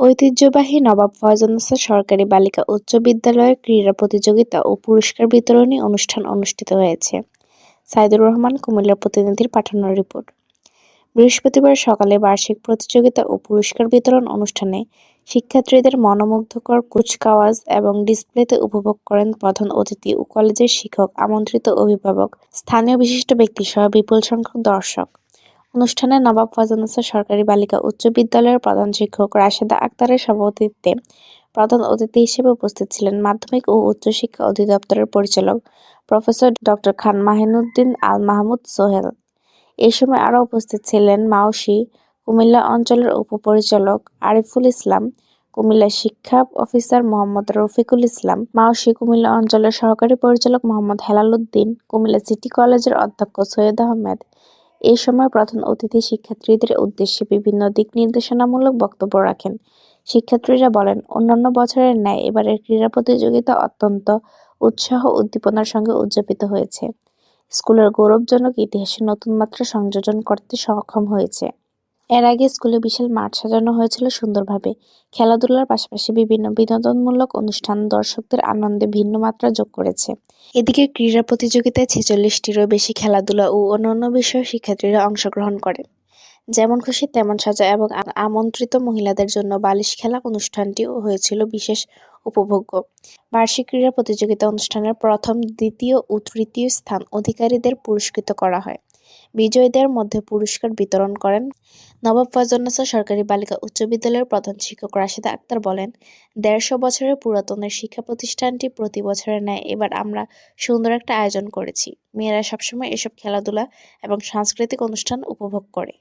ঐতিহ্যবাহী নবাব ফয়জুন্নেছা সরকারি বালিকা উচ্চ বিদ্যালয়ের ক্রীড়া প্রতিযোগিতা ও পুরস্কার বিতরণী অনুষ্ঠান অনুষ্ঠিত হয়েছে। সাইদুর রহমান কুমিল্লার প্রতিনিধির পাঠানো রিপোর্ট। বৃহস্পতিবার সকালে বার্ষিক প্রতিযোগিতা ও পুরস্কার বিতরণ অনুষ্ঠানে শিক্ষার্থীদের মনোমুগ্ধকর কুচকাওয়াজ এবং ডিসপ্লেতে উপভোগ করেন প্রধান অতিথি ও কলেজের শিক্ষক, আমন্ত্রিত অভিভাবক, স্থানীয় বিশিষ্ট ব্যক্তিসহ বিপুল সংখ্যক দর্শক। অনুষ্ঠানে নবাব ফজলুন্নেছা সরকারি বালিকা উচ্চ বিদ্যালয়ের প্রধান শিক্ষক রাশেদা আক্তারের সভাপতিত্বে প্রধান অতিথি হিসেবে উপস্থিত ছিলেন মাধ্যমিক ও উচ্চশিক্ষা অধিদপ্তরের পরিচালক প্রফেসর ডক্টর খান মাহিনুদ্দিন আল মাহমুদ সোহেল। এ সময় আরও উপস্থিত ছিলেন মাওসি, কুমিল্লা অঞ্চলের উপপরিচালক আরিফুল ইসলাম, কুমিল্লা শিক্ষা অফিসার মোহাম্মদ রফিকুল ইসলাম, মাওসি, কুমিল্লা অঞ্চলের সহকারী পরিচালক মোহাম্মদ হেলাল উদ্দিন, কুমিল্লা সিটি কলেজের অধ্যক্ষ সৈয়দ আহমেদ এ সময় প্রধান অতিথি শিক্ষার্থীদের উদ্দেশ্যে বিভিন্ন দিক নির্দেশনামূলক বক্তব্য রাখেন। শিক্ষার্থীরা বলেন, অন্যান্য বছরের ন্যায় এবারের ক্রীড়া প্রতিযোগিতা অত্যন্ত উৎসাহ উদ্দীপনার সঙ্গে উদযাপিত হয়েছে। স্কুলের গৌরবজনক ইতিহাসে নতুন মাত্রা সংযোজন করতে সক্ষম হয়েছে। এর আগে স্কুলে বিশাল মাঠ সাজানো হয়েছিল সুন্দরভাবে। খেলাধুলার পাশাপাশি বিভিন্ন বিনোদনমূলক অনুষ্ঠান দর্শকদের আনন্দে ভিন্ন মাত্রা যোগ করেছে। এদিকে ক্রীড়া প্রতিযোগিতায় ছেচল্লিশটিরও বেশি খেলাধুলা ও অন্যান্য বিষয়ে শিক্ষার্থীরা অংশগ্রহণ করে। যেমন খুশি তেমন সাজা এবং আমন্ত্রিত মহিলাদের জন্য বালিশ খেলা অনুষ্ঠানটিও হয়েছিল বিশেষ উপভোগ্য। বার্ষিক ক্রীড়া প্রতিযোগিতা অনুষ্ঠানের প্রথম, দ্বিতীয় ও তৃতীয় স্থান অধিকারীদের পুরস্কৃত করা হয়। বিজয়ীদের মধ্যে পুরস্কার বিতরণ করেন নবাব ফজলনেসা সরকারি বালিকা উচ্চ বিদ্যালয়ের প্রধান শিক্ষক রাশেদা আক্তার বলেন, দেড়শো বছরের পুরাতনের শিক্ষা প্রতিষ্ঠানটি প্রতি বছরের ন্যায়। এবার আমরা সুন্দর একটা আয়োজন করেছি। মেয়েরা সবসময় এসব খেলাধুলা এবং সাংস্কৃতিক অনুষ্ঠান উপভোগ করে।